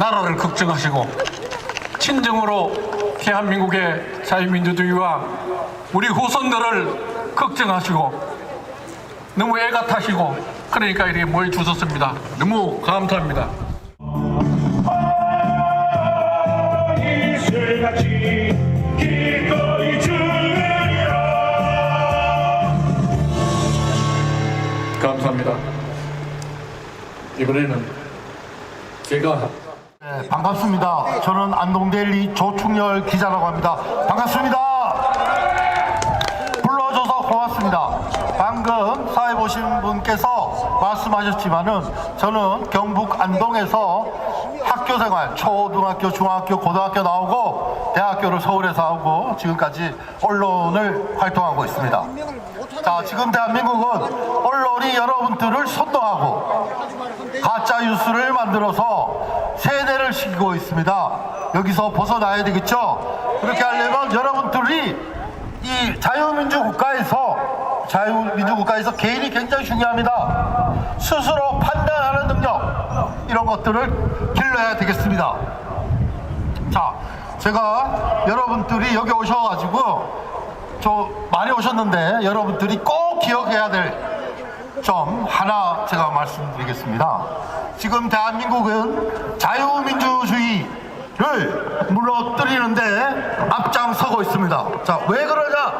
나라를 걱정하시고 친정으로 대한민국의 자유민주주의와 우리 후손들을 걱정하시고 너무 애가 타시고 그러니까 이렇게 모여 주셨습니다. 너무 감사합니다. 감사합니다. 이번에는 제가 네, 반갑습니다. 저는 안동데일리 조충열 기자라고 합니다. 반갑습니다. 불러줘서 고맙습니다. 방금 사회 보신 분께서 말씀하셨지만은 저는 경북 안동에서 학교 생활, 초등학교, 중학교, 고등학교 나오고 대학교를 서울에서 하고 지금까지 언론을 활동하고 있습니다. 자, 지금 대한민국은 언론이 여러분들을 선동하고 가짜 뉴스를 만들어서 세뇌를 시키고 있습니다. 여기서 벗어나야 되겠죠? 그렇게 하려면 여러분들이 이 자유민주 국가에서 자유민주 국가에서 개인이 굉장히 중요합니다. 스스로 판단하는 능력 이런 것들을 길러야 되겠습니다. 자, 제가 여러분들이 여기 오셔가지고 저 많이 오셨는데 여러분들이 꼭 기억해야 될 점 하나 제가 말씀드리겠습니다. 지금 대한민국은 자유민주주의를 무너뜨리는데 앞장서고 있습니다. 자, 왜 그러냐?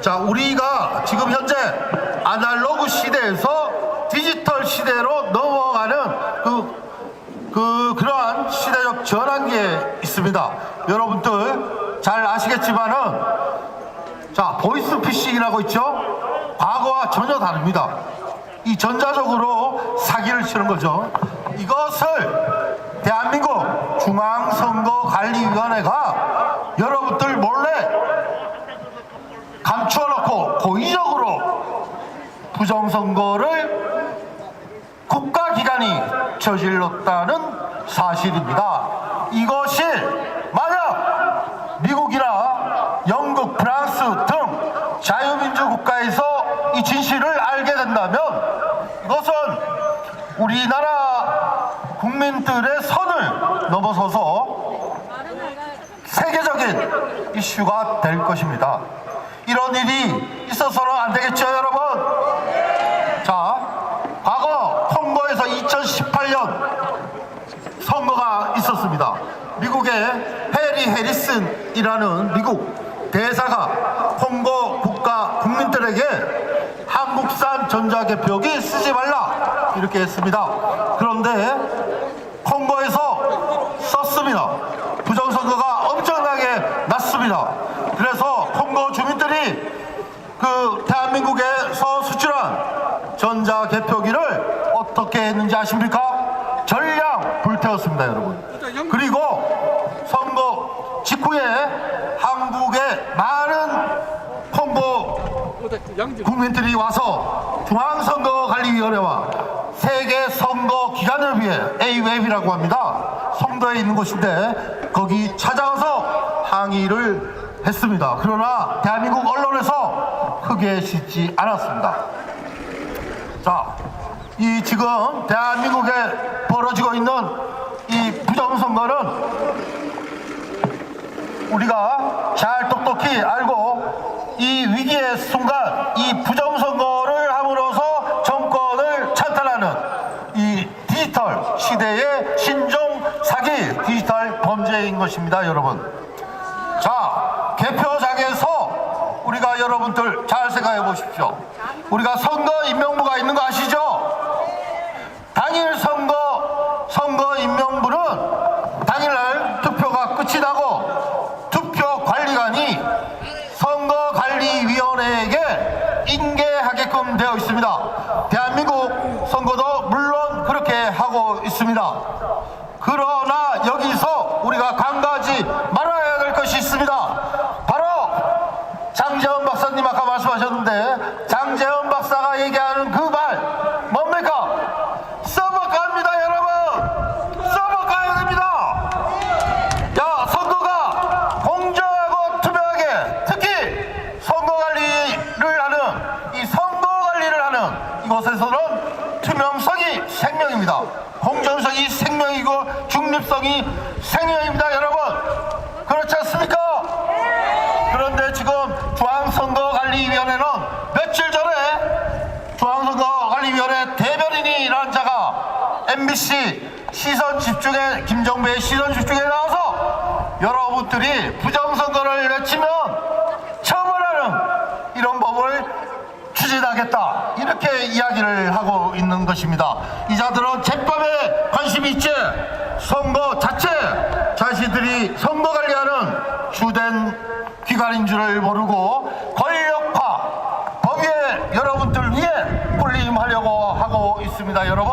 자, 우리가 지금 현재 아날로그 시대에서 디지털 시대로 넘어가는 그 그 그러한 시대적 전환기에 있습니다. 여러분들 잘 아시겠지만은 자 보이스 피싱이라고 있죠. 전혀 다릅니다. 이 전자적으로 사기를 치는 거죠. 이것을 대한민국 중앙선거관리위원회가 여러분들 몰래 감추어놓고 고의적으로 부정선거를 국가기관이 저질렀다는 사실입니다. 이것이 만약 미국이나 영국, 프랑스 등 자유민주 국가에서 이 진실을 알게 된다면 이것은 우리나라 국민들의 선을 넘어서서 세계적인 이슈가 될 것입니다. 이런 일이 있어서는 안 되겠죠, 여러분? 자, 과거 콩고에서 2018년 선거가 있었습니다. 미국의 해리 해리슨이라는 미국 대사가 콩고 국가 국민들에게 한국산 전자개표기 쓰지 말라 이렇게 했습니다. 그런데 콩고에서 썼습니다. 부정선거가 엄청나게 났습니다. 그래서 콩고 주민들이 그 대한민국에서 수출한 전자개표기를 어떻게 했는지 아십니까? 전량 불태웠습니다, 여러분. 그리고 선거 직후에 한국의 많은 국민들이 와서 중앙선거관리위원회와 세계선거기관을 위해 AWEB이라고 합니다. 송도에 있는 곳인데 거기 찾아가서 항의를 했습니다. 그러나 대한민국 언론에서 크게 싣지 않았습니다. 자, 이 지금 대한민국에 벌어지고 있는 이 부정선거는 우리가 잘 똑똑히 알고 이 위기의 순간 이 부정선거를 함으로써 정권을 찬탈하는 이 디지털 시대의 신종 사기 디지털 범죄인 것입니다, 여러분. 자, 개표장에서 우리가 여러분들 잘 생각해 보십시오. 우리가 선거 임명부가 있는 거 아시죠? 당일 선거, 선거 임명부는 당일날 투표가 끝이 나고 투표 관리관이 선거관리위원회에게 인계하게끔 되어 있습니다. 대한민국 선거도 물론 그렇게 하고 있습니다. 그러나 여기서 우리가 강가하지 말아야 될 것이 있습니다. 바로 장재원 박사님 아까 말씀하셨는데 장재원 박사가 얘기하는 그 말 뭡니까? 써먹갑니다 여러분 써먹가야 됩니다 야 선거가 공정하고 투명하게 특히 선거관리를 하는 이 선거관리를 하는 이곳에서는 투명성이 생 생명입니다. 공정성이 생명이고 중립성이 생명입니다, 여러분. 그렇지 않습니까? 그런데 지금 중앙선거관리위원회는 며칠 전에 중앙선거관리위원회 대변인이라는 자가 MBC 시선 집중에 김정배의 시선 집중에 나와서 여러분들이 부정선거를 외치면 처벌하는 이런 법을 추진하겠다 이렇게 이야기를 하고 있는 것입니다. 이 자들은 제법에 관심이 있지 선거 자체 자신들이 선거 관리하는 주된 기관인 줄을 모르고 권력화 법에 여러분들 위해 군림하려고 하고 있습니다 여러분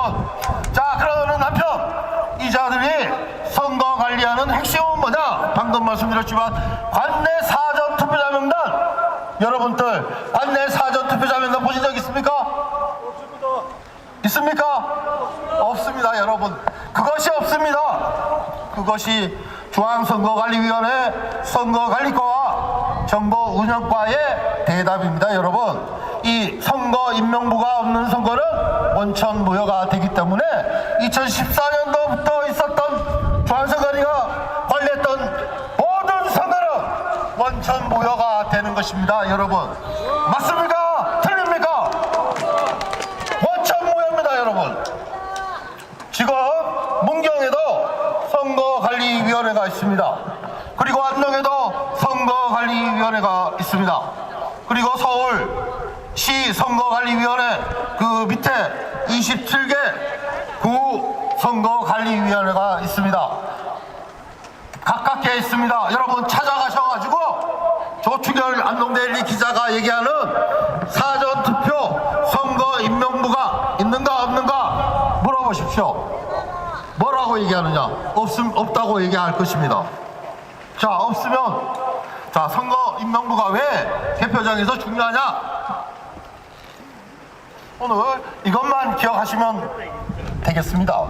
자 그러는 한편 이 자들이 선거 관리하는 핵심은 뭐냐 방금 말씀드렸지만 관내 사전 투표자 명단 여러분들 관내 사전 투표자 명단 보신 적 있습니까? 있습니까? 없습니다 여러분 그것이 없습니다 그것이 중앙선거관리위원회 선거관리과와 정보운영과의 대답입니다 여러분 이 선거 임명부가 없는 선거는 원천 무효가 되기 때문에 2014년도부터 있었던 중앙선거관리가 관리했던 모든 선거는 것입니다 여러분 맞습니까? 틀립니까? 원천무효입니다 여러분 지금 문경에도 선거관리위원회가 있습니다. 그리고 안동에도 선거관리위원회가 있습니다. 그리고 서울시 선거관리위원회 그 밑에 27개 구 선거관리위원회가 있습니다. 가깝게 있습니다. 여러분 조충열 안동대리 기자가 얘기하는 사전투표 선거 임명부가 있는가 없는가 물어보십시오. 뭐라고 얘기하느냐? 없음 없다고 얘기할 것입니다. 자 없으면 자 선거 임명부가 왜 개표장에서 중요하냐? 오늘 이것만 기억하시면 되겠습니다.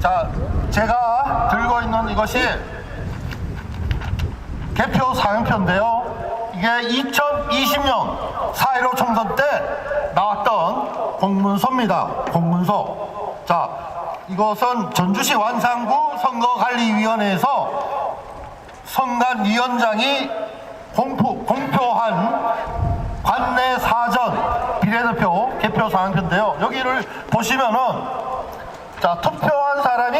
자 제가 들고 있는 이것이 개표 사연표인데요. 이게 2020년 4.15 총선 때 나왔던 공문서입니다. 공문서. 자, 이것은 전주시 완산구 선거관리위원회에서 선관위원장이 공포, 공표한 관내 사전 비례대표 개표 사항표인데요. 여기를 보시면은 자, 투표한 사람이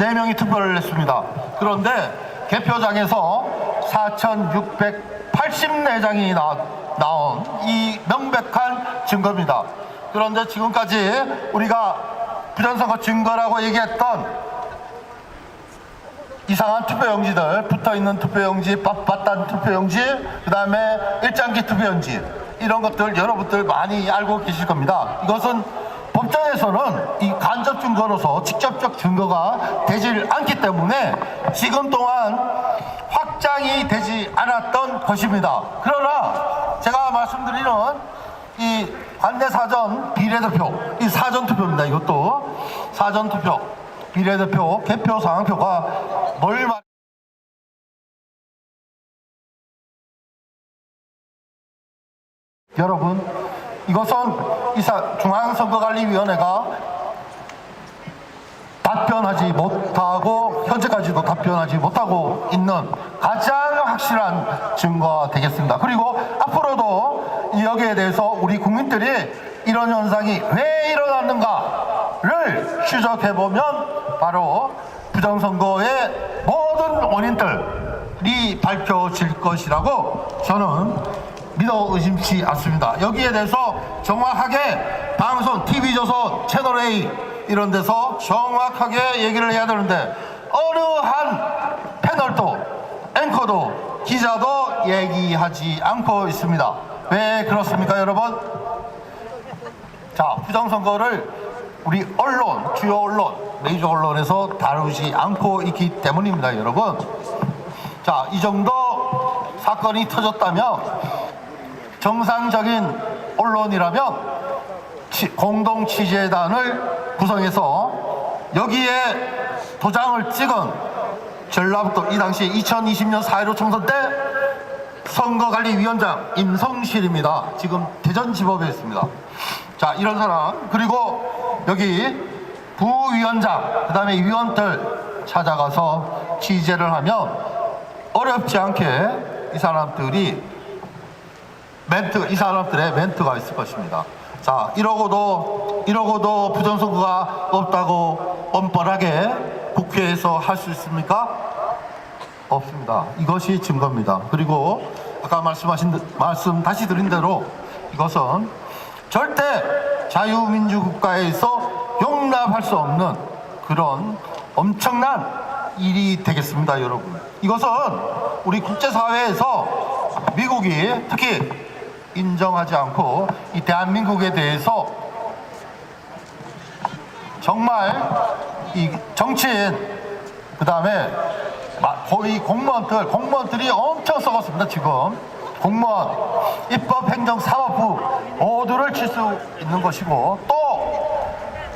4,674명이 투표를 했습니다. 그런데 개표장에서 4,684장이 나, 나온 이 명백한 증거입니다. 그런데 지금까지 우리가 부정선거 증거라고 얘기했던 이상한 투표용지들 붙어 있는 투표용지, 빳빳한 투표용지, 그 다음에 일장기 투표용지 이런 것들 여러분들 많이 알고 계실 겁니다. 이것은 법정에서는 이 간접 증거로서 직접적 증거가 되질 않기 때문에 지금 동안 확장이 되지 않았던 것입니다. 그러나 제가 말씀드리는 이 관내 사전 비례대표, 이 사전 투표입니다. 이것도 사전 투표, 비례대표, 개표 상황표가 뭘 말? 여러분, 이것은 이사 중앙선거관리위원회가 답변하지 못하고 현재까지도 답변하지 못하고 있는 가장 확실한 증거가 되겠습니다. 그리고 앞으로도 여기에 대해서 우리 국민들이 이런 현상이 왜 일어났는가를 추적해 보면 바로 부정선거의 모든 원인들이 밝혀질 것이라고 저는 믿어 의심치 않습니다. 여기에 대해서 정확하게 방송, TV조선, 채널A 이런 데서 정확하게 얘기를 해야 되는데 어느 한 패널도 앵커도 기자도 얘기하지 않고 있습니다. 왜 그렇습니까, 여러분? 자, 부정선거를 우리 언론, 주요 언론, 메이저 언론에서 다루지 않고 있기 때문입니다, 여러분. 자, 이 정도 사건이 터졌다면 정상적인 언론이라면 치- 공동 취재단을 구성해서 여기에 도장을 찍은 전라북도 이 당시 2020년 4.15 총선 때 선거관리위원장 임성실입니다. 지금 대전지법에 있습니다. 자, 이런 사람 그리고 여기 부위원장 그 다음에 위원들 찾아가서 취재를 하면 어렵지 않게 이 사람들이 멘트 이 사람들의 멘트가 있을 것입니다. 자 이러고도 이러고도 부정선거가 없다고 뻔뻔하게 국회에서 할 수 있습니까? 없습니다. 이것이 증거입니다. 그리고 아까 말씀하신 듯- 말씀 다시 드린 대로 이것은 절대 자유민주 국가에서 용납할 수 없는 그런 엄청난 일이 되겠습니다, 여러분. 이것은 우리 국제사회에서 미국이 특히 인정하지 않고 이 대한민국에 대해서 정말 이 정치인 그 다음에 거의 공무원들 공무원들이 엄청 썩었습니다 지금. 공무원 입법 행정 사법부 모두를 칠 수 있는 것이고 또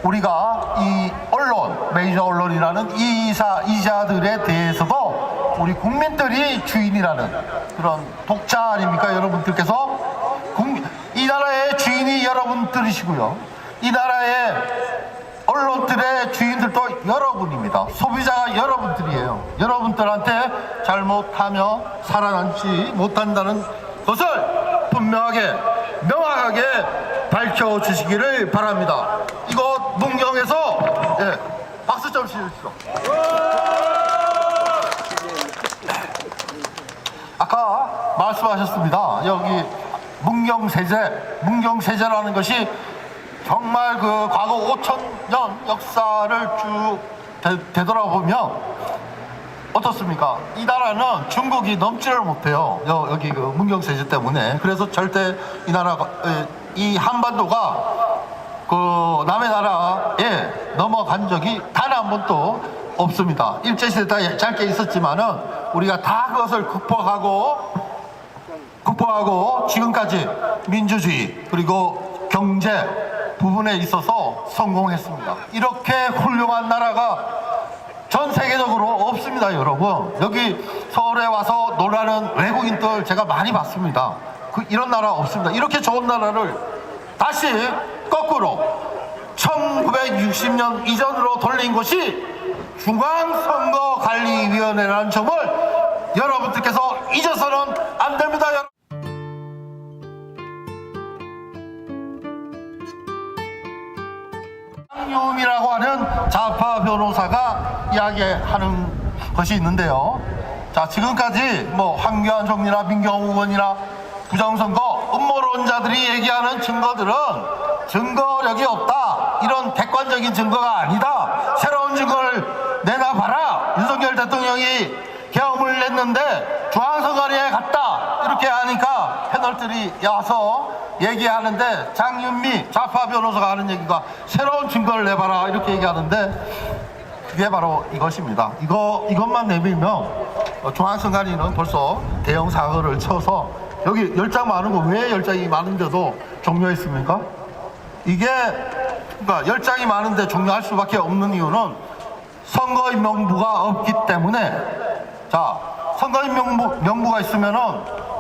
우리가 이 언론 메이저 언론이라는 이 이사 이자들에 대해서도 우리 국민들이 주인이라는 그런 독자 아닙니까 여러분들께서 나라의 주인이 여러분들이시고요 이 나라의 언론들의 주인들도 여러분입니다. 소비자가 여러분들이에요. 여러분들한테 잘못하며 살아남지 못한다는 것을 분명하게 명확하게 밝혀주시기를 바랍니다. 이거 문경에서 예, 박수 좀 치십시오. 아까 말씀하셨습니다. 여기 문경세제, 문경세제라는 것이 정말 그 과거 5천 년 역사를 쭉 되, 되돌아보면 어떻습니까? 이 나라는 중국이 넘지를 못해요. 여, 여기 그 문경세제 때문에. 그래서 절대 이 나라가, 에, 이 한반도가 그 남의 나라에 넘어간 적이 단 한 번도 없습니다. 일제시대에 짧게 있었지만은 우리가 다 그것을 극복하고 극복하고 지금까지 민주주의 그리고 경제 부분에 있어서 성공했습니다. 이렇게 훌륭한 나라가 전 세계적으로 없습니다, 여러분. 여기 서울에 와서 놀라는 외국인들 제가 많이 봤습니다. 그 이런 나라 없습니다. 이렇게 좋은 나라를 다시 거꾸로 1960년 이전으로 돌린 것이 중앙선거관리위원회라는 점을 여러분들께서 잊어서는 안 됩니다. 장유음이라고 하는 좌파 변호사가 이야기하는 것이 있는데요. 자, 지금까지 뭐 황교안 총리나 민경호 의원이나 부정선거 음모론자들이 얘기하는 증거들은 증거력이 없다. 이런 객관적인 증거가 아니다. 새로운 증거를 내놔봐라. 윤석열 대통령이 계엄을 냈는데 중앙선관위에 갔다. 이렇게 하니까 패널들이 와서 얘기하는데 장윤미 좌파 변호사가 하는 얘기가 새로운 증거를 내봐라. 이렇게 얘기하는데 그게 바로 이것입니다. 이거 이것만 내밀면 어, 중앙선관위는 벌써 대형 사고를 쳐서 여기 열장 많은 거 왜 열장이 많은데도 종료했습니까? 이게 그러니까 열장이 많은데 종료할 수밖에 없는 이유는 선거인 명부가 없기 때문에 자 선거인 명부 명부가 있으면은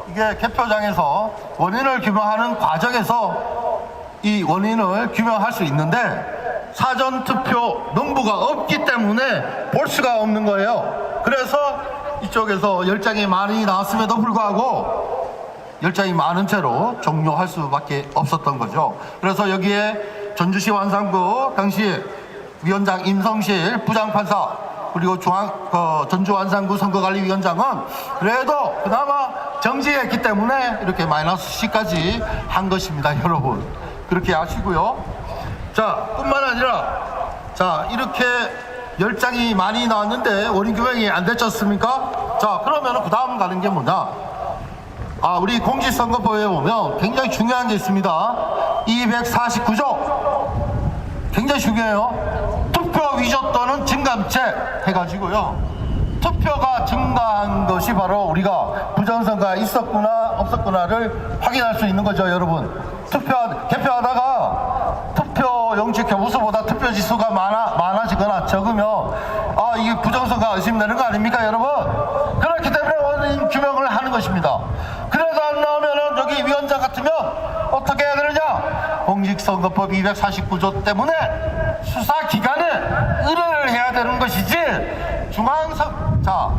이게 개표장에서 원인을 규명하는 과정에서 이 원인을 규명할 수 있는데 사전 투표 명부가 없기 때문에 볼 수가 없는 거예요. 그래서 이쪽에서 열장이 많이 나왔음에도 불구하고 열장이 많은 채로 종료할 수밖에 없었던 거죠. 그래서 여기에 전주시 완산구 당시 위원장 임성실 부장판사 그리고 중앙 어, 전주 완산구 선거관리위원장은 그래도 그나마 정지했기 때문에 이렇게 마이너스 C까지 한 것입니다, 여러분. 그렇게 아시고요. 자, 뿐만 아니라 자 이렇게 열 장이 많이 나왔는데 원인 규명이 안 됐지 않습니까? 자, 그러면은 그 다음 가는 게 뭐냐? 아, 우리 공직선거법에 보면 굉장히 중요한 게 있습니다. 249조. 굉장히 중요해요. 투표 위조 또는 증감체 해가지고요. 투표가 증가한 것이 바로 우리가 부정선거가 있었구나 없었구나를 확인할 수 있는 거죠, 여러분. 투표 개표하다가 투표 용지 교부수보다 투표 지수가 많아 많아지거나 적으면 아 이게 부정선거가 의심되는 거 아닙니까, 여러분? 그렇기 때문에 원인 규명을 하는 것입니다. 선거관리위원장 같으면 어떻게 해야 되느냐? 공직선거법 249조 때문에 의뢰를 해야 되는 것이지 중앙선 자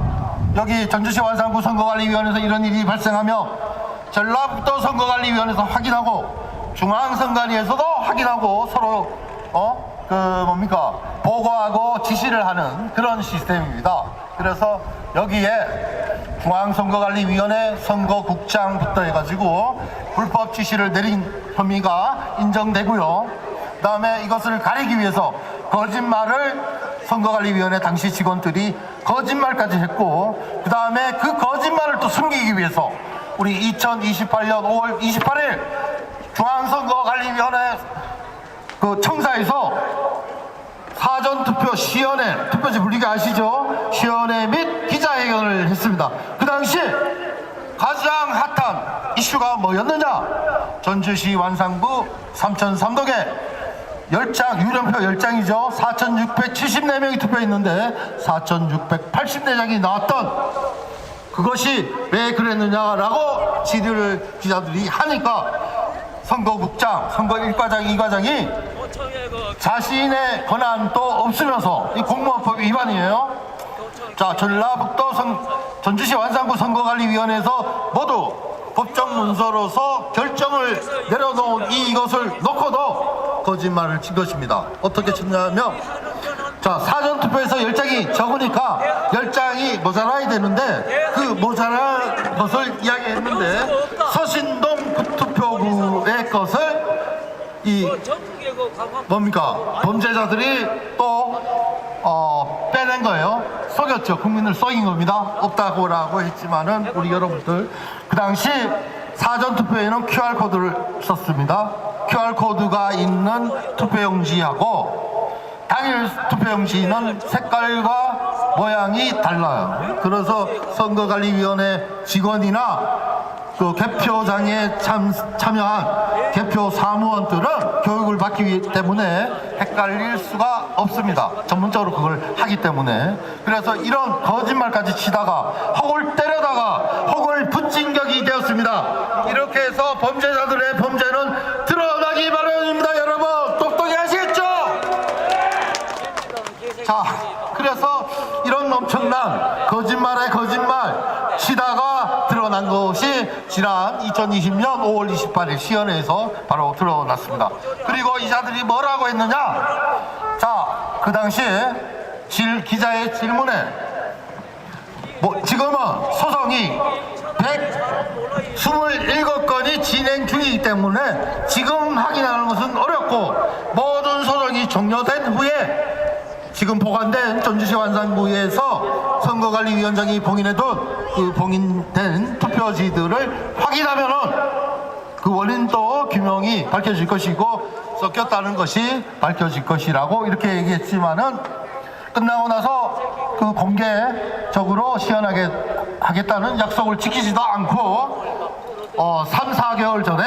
여기 전주시 완산구 선거관리위원회에서 이런 일이 발생하며 전라북도 선거관리위원회에서 확인하고 중앙선관위에서도 확인하고 서로 어 그 뭡니까 보고하고 지시를 하는 그런 시스템입니다. 그래서 여기에 중앙선거관리위원회 선거국장부터 해가지고 불법 지시를 내린 혐의가 인정되고요. 그다음에 이것을 가리기 위해서 거짓말을 선거관리위원회 당시 직원들이 거짓말까지 했고 그 다음에 그 거짓말을 또 숨기기 위해서 우리 2028년 5월 28일 중앙선거관리위원회 그 청사에서 사전투표 시연회 투표지 불리기 아시죠? 시연회 및 기자회견을 했습니다. 그 당시 가장 핫한 이슈가 뭐였느냐? 전주시 완산구 삼천삼동에 10장, 유령표 10장이죠. 4,674명이 투표했는데 4,684장이 나왔던 그것이 왜 그랬느냐라고 질의를 기자들이 하니까 선거국장, 선거 1과장, 2과장이 자신의 권한도 없으면서 이 공무원법 위반이에요. 자, 전라북도 선, 전주시 완산구 선거관리위원회에서 모두 법정 문서로서 결정을 내려놓은 이 이것을 놓고도 거짓말을 친 것입니다. 어떻게 쳤냐면 자, 사전 투표에서 10장이 적으니까 10장이 모자라야 되는데 그 모자란 것을 이야기했는데 서신동 투표구의 것을 이 뭡니까? 범죄자들이 또 어, 빼낸 거예요. 속였죠. 국민을 속인 겁니다. 없다고라고 했지만은 우리 여러분들 그 당시 사전 투표에는 QR코드를 썼습니다 QR코드가 있는 투표용지하고 당일 투표용지는 색깔과 모양이 달라요 그래서 선거관리위원회 직원이나 그 개표장에 참, 참여한 개표 사무원들은 교육을 받기 때문에 헷갈릴 수가 없습니다. 전문적으로 그걸 하기 때문에. 그래서 이런 거짓말까지 치다가 혹을 때려다가 혹을 붙인 격이 되었습니다. 이렇게 해서 범죄자들의 범죄는 드러나기 마련입니다. 여러분, 똑똑히 하시겠죠? 자, 그래서 이런 엄청난 거짓말에 거짓말 치다가 드러난 것이 지난 2020년 5월 28일 시연회에서 바로 드러났습니다. 그리고 이자들이 뭐라고 했느냐? 자, 그 당시에 질 기자의 질문에 뭐 지금은 소송이 127건이 진행 중이기 때문에 지금 확인하는 것은 어렵고 모든 소송이 종료된 후에 지금 보관된 전주시 완산구에서 선거관리위원장이 봉인해둔 그 봉인된 투표지들을 확인하면은 그 원인도 규명이 밝혀질 것이고 섞였다는 것이 밝혀질 것이라고 이렇게 얘기했지만은 끝나고 나서 그 공개적으로 시연하게 하겠다는 약속을 지키지도 않고 어 3, 4개월 전에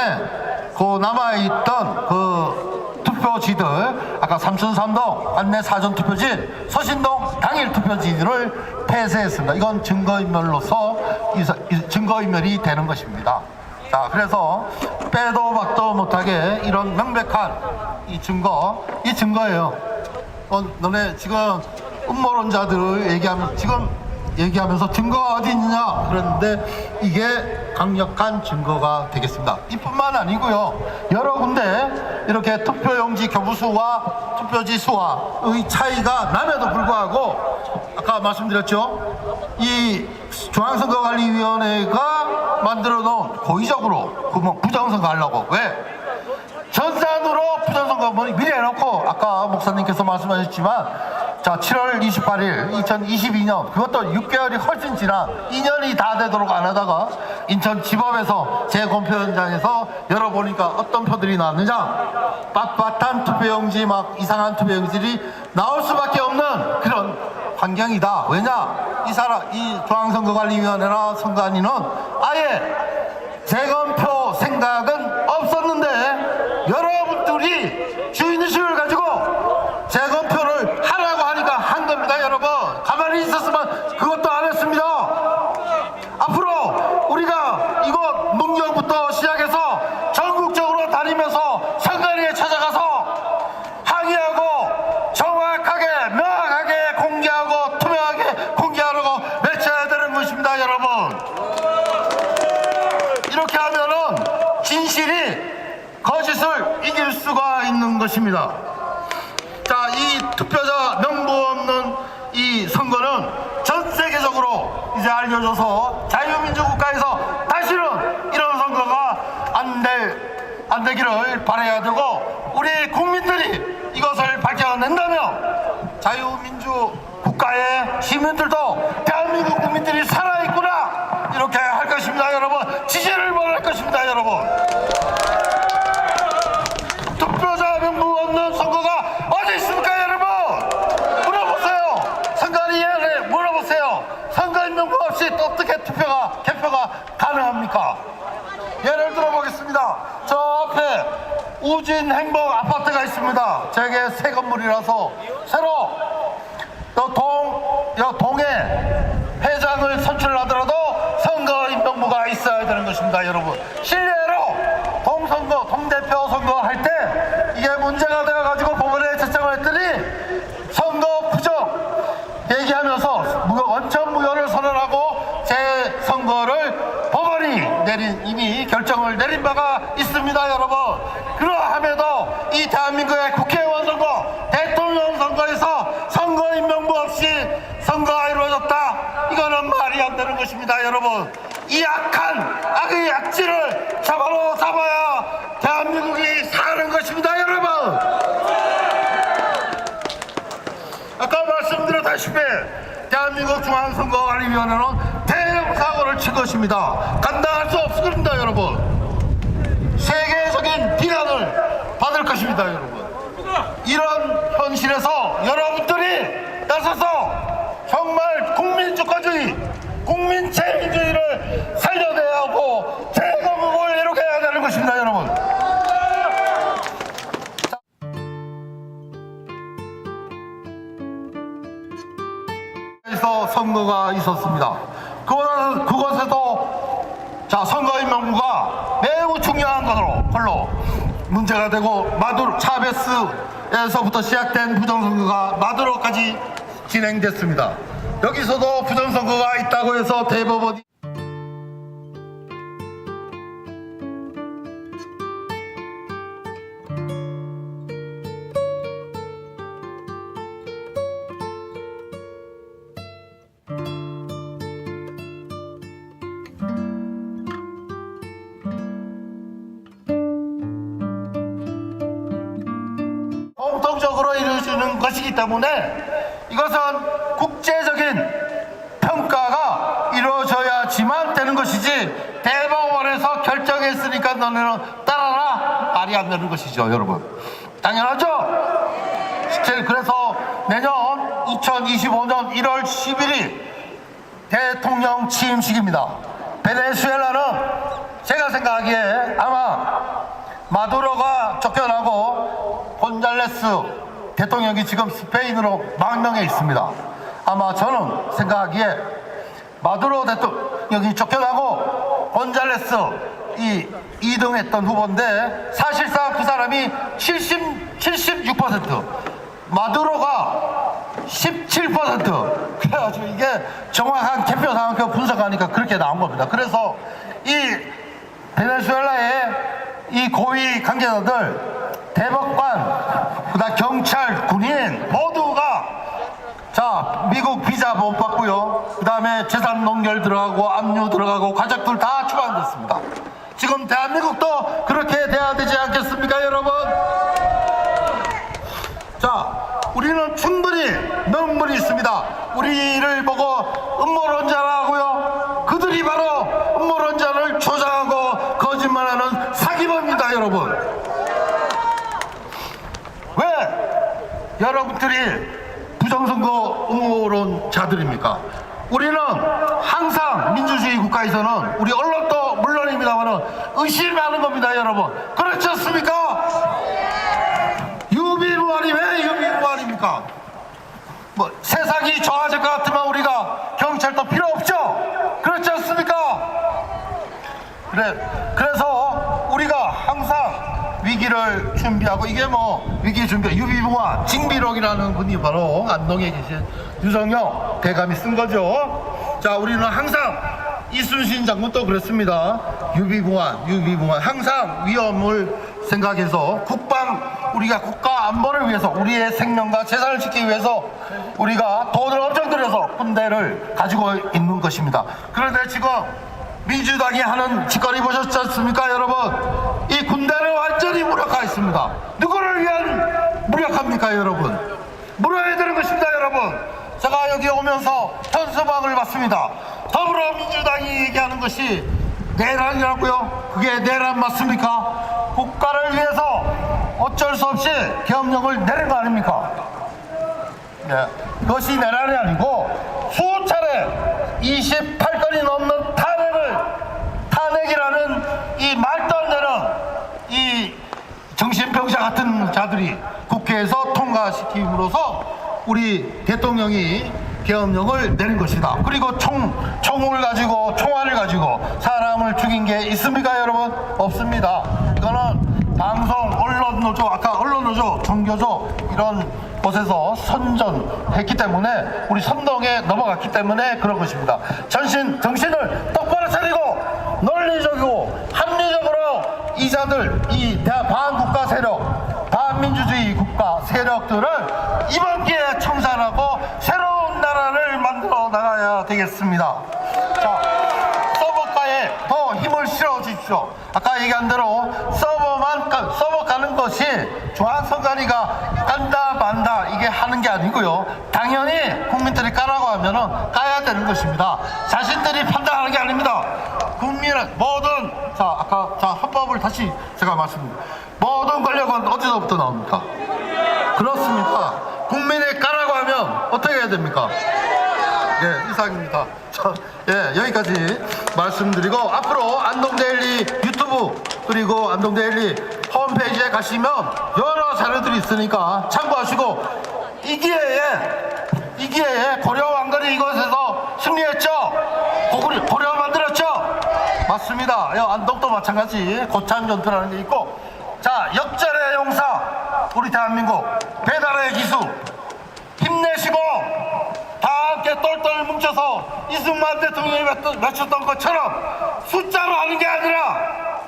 그 남아있던 그 투표지들 아까 삼천삼동 안내 사전 투표지 서신동 당일 투표지를 폐쇄했습니다. 이건 증거인멸로서 증거인멸이 되는 것입니다. 자 그래서 빼도 박도 못하게 이런 명백한 이 증거 이 증거예요. 어, 너네 지금 음모론자들 얘기하면 지금 얘기하면서 증거가 어디 있느냐 그랬는데 이게 강력한 증거가 되겠습니다. 이뿐만 아니고요. 여러 군데 이렇게 투표용지 교부수와 투표지 수와의 차이가 남에도 불구하고 아까 말씀드렸죠. 이 중앙선거관리위원회가 만들어 놓은 고의적으로 부정선거 하려고 왜? 전산으로 부정선거문이 미리 해놓고 아까 목사님께서 말씀하셨지만 자 7월 28일 2022년 그것도 6개월이 훨씬 지난 2년이 다 되도록 안 하다가 인천 지법에서 재검표 현장에서 열어보니까 어떤 표들이 나왔느냐? 빳빳한 투표용지 막 이상한 투표용지들이 나올 수밖에 없는 그런 환경이다. 왜냐? 이 사람 이 중앙선거관리위원회나 선관위는 아예 재검표 생각은 없었는데 여러분들이 주인의식을 가지고 재검표를 하라고 하니까 한 겁니다 여러분 가만히 있었으면 그것도 안 했습니다 앞으로 우리가 이거 문경부터 시작해서 하는 것입니다. 자, 이 투표자 명부 없는 이 선거는 전 세계적으로 이제 알려져서 자유민주국가에서 다시는 이런 선거가 안 될, 안 되기를 바라야 되고 우리 국민들이 이것을 밝혀낸다면 자유민주 국가의 시민들도 대한민국 국민들이 살아있구나 이렇게 할 것입니다 여러분 지지를 원할 것입니다 여러분 투표자 명부 없는 선거가 어디 있습니까 여러분 물어보세요 선거위원회 물어보세요 선거인 명부 없이 또 어떻게 투표가 개표가 가능합니까 예를 들어보겠습니다 저 앞에 우진 행복 아파트가 있습니다. 제게 새 건물이라서 새로 또 동, 여 동에 회장을 선출하더라도 선거인 명부가 있어야 되는 것입니다, 여러분. 실례로 동선거, 동대표 선거 할 때 이게 문제가 되어가지고 법원에 제청을 했더니 선거 부정 얘기하면서 무효, 원천 무효를 선언하고 제 선거를 법원이 내린 이미 결정을 내린 바가 있습니다, 여러분. 그러함에도 이 대한민국의 국회의원 선거, 대통령 선거에서 선거인 명부 없이 선거가 이루어졌다. 이거는 말이 안 되는 것입니다, 여러분. 이 악한 악의 악질을 잡아로 잡아야 대한민국이 사는 것입니다, 여러분. 아까 말씀드렸다시피 대한민국 중앙선거관리 위원회는 대형 사고를 친 것입니다. 감당할 수 없을 겁니다, 여러분. 세계적인 비난을 받을 것입니다, 여러분. 에서부터 시작된 부정선거가 마두로까지 진행됐습니다. 여기서도 부정선거가 있다고 해서 대법원이 공통적으로 이루어지는 것이기 때문에 이것은 국제적인 평가가 이루어져야지만 되는 것이지 대법원에서 결정했으니까 너네는 따라라 말이 안 되는 것이죠 여러분. 당연하죠? 그래서 내년 2025년 1월 11일 대통령 취임식입니다. 베네수엘라는 제가 생각하기에 아마 마두로가 쫓겨나고 곤잘레스 대통령이 지금 스페인으로 망명해 있습니다. 아마 저는 생각하기에 마두로 대통령이 쫓겨나고 곤잘레스 이 2등 했던 후보인데 사실상 그 사람이 70, 76% 마두로가 17% 그래가지고 이게 정확한 개표 상황표 분석하니까 그렇게 나온 겁니다. 그래서 이 베네수엘라의 이 고위 관계자들 대법관 그다음 경찰 군인 모두가 자 미국 비자 못 받고요. 그다음에 재산 농결 들어가고 압류 들어가고 가족들 다 추방됐습니다. 지금 대한민국도 그렇게 돼야 되지 않겠습니까 여러분? 자 우리는 충분히 명분이 있습니다. 우리를 보고 음모론자라고요. 그들이 바로 음모론자를 조장하고 거짓말하는 사기범입니다 여러분 왜 여러분들이 부정선거 음모론자들입니까? 우리는 항상 민주주의 국가에서는 우리 언론도 물론입니다만 의심하는 겁니다 여러분 그렇지 않습니까? 유비무환이 왜 유비무환입니까? 뭐 세상이 것 같으면 우리가 경찰도 필요 없죠 그렇지 않습니까? 그래, 그래서 우리가 항상 위기를 준비하고 이게 뭐 위기 준비 유비무환 징비록이라는 분이 바로 안동에 계신 유성영 대감이 쓴 거죠. 자 우리는 항상 이순신 장군도 그랬습니다. 유비공안, 유비공안 항상 위험을 생각해서 국방 우리가 국가 안보를 위해서 우리의 생명과 재산을 지키기 위해서 우리가 돈을 엄청 들여서 군대를 가지고 있는 것입니다. 그런데 지금 민주당이 하는 짓거리 보셨지 않습니까, 여러분? 이 군대를 완전히 무력화 했습니다. 누구를 위한 무력합니까, 여러분? 물어야 되는 것입니다, 여러분. 제가 여기 오면서 현수막을 봤습니다. 더불어민주당이 얘기하는 것이 내란이라고요? 그게 내란 맞습니까? 국가를 위해서 어쩔 수 없이 계엄령을 내린 거 아닙니까? 네. 그것이 내란이 아니고 수차례 28건이 넘는 탄핵을 탄핵이라는 이 말도 안 되는 이 정신병자 같은 자들이 국회에서 통과시킴으로써 우리 대통령이 계엄령을 내린 것이다. 그리고 총, 총을 가지고, 총알을 가지고 사람을 죽인 게 있습니까, 여러분? 없습니다. 이거는 방송, 언론 노조, 아까 언론 노조, 종교조, 이런 곳에서 선전했기 때문에 우리 선동에 넘어갔기 때문에 그런 것입니다. 전신, 정신을 똑바로 차리고 논리적이고 합리적으로 이자들, 이 대- 반국가 세력, 반민주주의 국가 세력들을 이번 기회에 청산하고 새로운 나라를 만들어 나가야 되겠습니다. 자, 서버가에 더 힘을 실어 주십시오. 아까 얘기한 대로 서버만 가, 서버 가는 것이 중앙선관위가 간다 만다 이게 하는 게 아니고요. 당연히 국민들이 까라고 하면은 까야 되는 것입니다. 자신들이 판단하는 게 아닙니다. 국민은 모든 자 아까 자 헌법을 다시 제가 말씀드립니다. 모든 권력은 어디서부터 나옵니까? 그렇습니다. 국민이 까라고 하면 어떻게 해야 됩니까? 예, 이상입니다. 자, 예, 여기까지 말씀드리고 앞으로 안동데일리 유튜브 그리고 안동데일리 홈페이지에 가시면 여러 자료들이 있으니까 참고하시고 이 기회에 이 기회에 고려 왕건이 이곳에서 승리했죠. 고구려 고려 만들었죠. 맞습니다. 야, 안동도 마찬가지 고창 전투라는 게 있고 자 역전의 용사 우리 대한민국 배달의 기수 힘내시고 다 함께 똘똘 뭉쳐서 이승만 대통령이 외쳤- 외쳤던 것처럼 숫자로 하는 게 아니라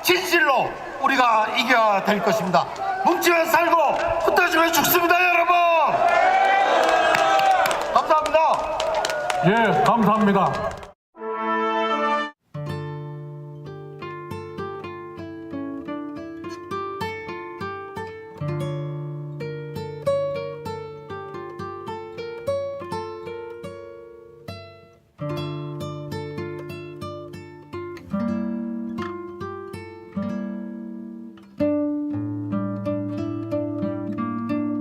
진실로 우리가 이겨야 될 것입니다. 뭉치면 살고 흩어지면 죽습니다, 여러분. 감사합니다. 예, 감사합니다.